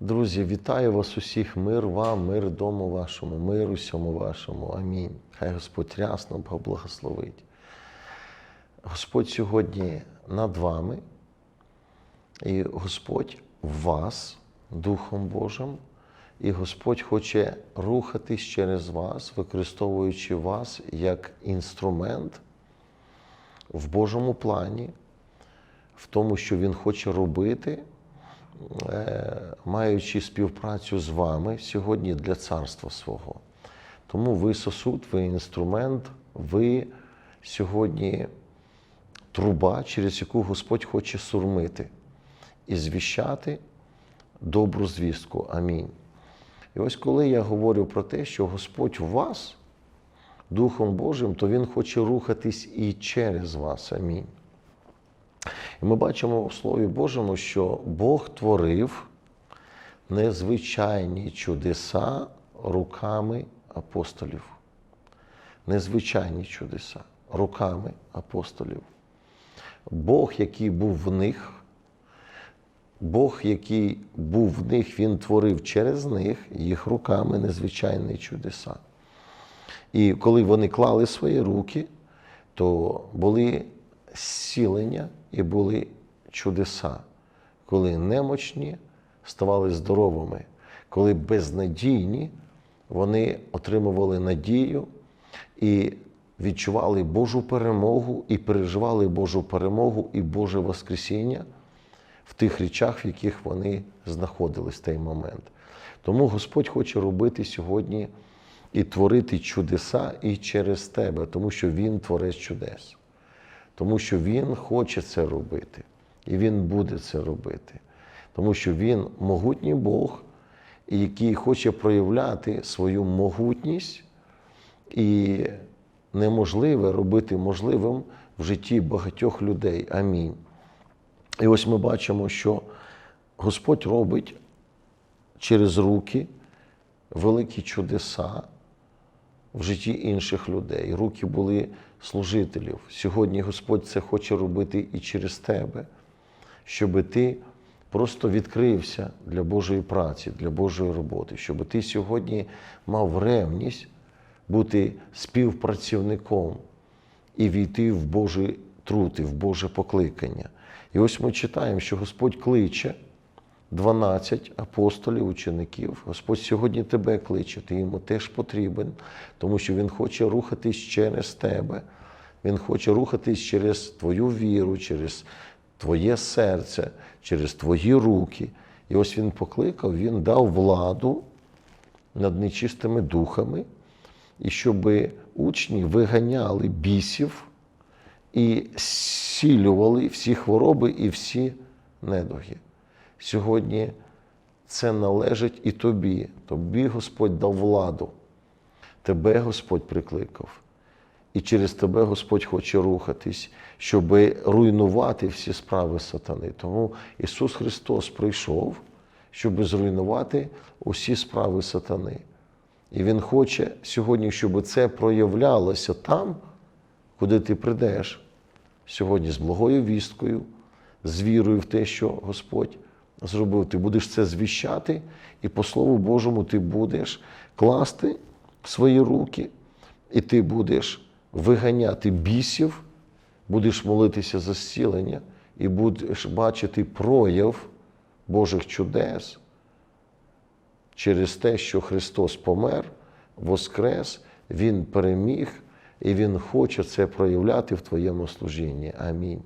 Друзі, вітаю вас усіх, мир вам, мир дому вашому, мир усьому вашому. Амінь. Хай Господь рясно поблагословить. Господь сьогодні над вами, і Господь в вас, Духом Божим, і Господь хоче рухатись через вас, використовуючи вас як інструмент в Божому плані, в тому, що Він хоче робити, маючи співпрацю з вами сьогодні для царства свого. Тому ви сосуд, ви інструмент, ви сьогодні труба, через яку Господь хоче сурмити і звіщати добру звістку. Амінь. І ось коли я говорю про те, що Господь у вас, Духом Божим, то Він хоче рухатись і через вас. Амінь. І ми бачимо в Слові Божому, що Бог творив незвичайні чудеса руками апостолів. Незвичайні чудеса руками апостолів. Бог, який був в них, Бог, який був в них, Він творив через них їх руками незвичайні чудеса. І коли вони клали свої руки, то були зцілення і були чудеса, коли немочні ставали здоровими, коли безнадійні вони отримували надію і відчували Божу перемогу, і переживали Божу перемогу і Боже Воскресіння в тих речах, в яких вони знаходились в той момент. Тому Господь хоче робити сьогодні і творити чудеса і через тебе, тому що Він творець чудес, тому що Він хоче це робити, і Він буде це робити, тому що Він могутній Бог, який хоче проявляти свою могутність і неможливе робити можливим в житті багатьох людей. Амінь. І ось ми бачимо, що Господь робить через руки великі чудеса в житті інших людей. Руки були служителів. Сьогодні Господь це хоче робити і через тебе, щоб ти просто відкрився для Божої праці, для Божої роботи, щоб ти сьогодні мав ревність бути співпрацівником і війти в Божий труд, і в Боже покликання. І ось ми читаємо, що Господь кличе 12 апостолів, учеників. Господь сьогодні тебе кличе, ти йому теж потрібен, тому що Він хоче рухатись через тебе. Він хоче рухатись через твою віру, через твоє серце, через твої руки. І ось Він покликав, Він дав владу над нечистими духами, і щоб учні виганяли бісів і зцілювали всі хвороби і всі недуги. Сьогодні це належить і тобі. Тобі Господь дав владу. Тебе Господь прикликав. І через тебе Господь хоче рухатись, щоб руйнувати всі справи сатани. Тому Ісус Христос прийшов, щоб зруйнувати усі справи сатани. І Він хоче сьогодні, щоб це проявлялося там, куди ти прийдеш. Сьогодні з благою вісткою, з вірою в те, що Господь зробив. Ти будеш це звіщати, і по Слову Божому ти будеш класти свої руки, і ти будеш виганяти бісів, будеш молитися за зцілення, і будеш бачити прояв Божих чудес через те, що Христос помер, воскрес, Він переміг, і Він хоче це проявляти в твоєму служінні. Амінь.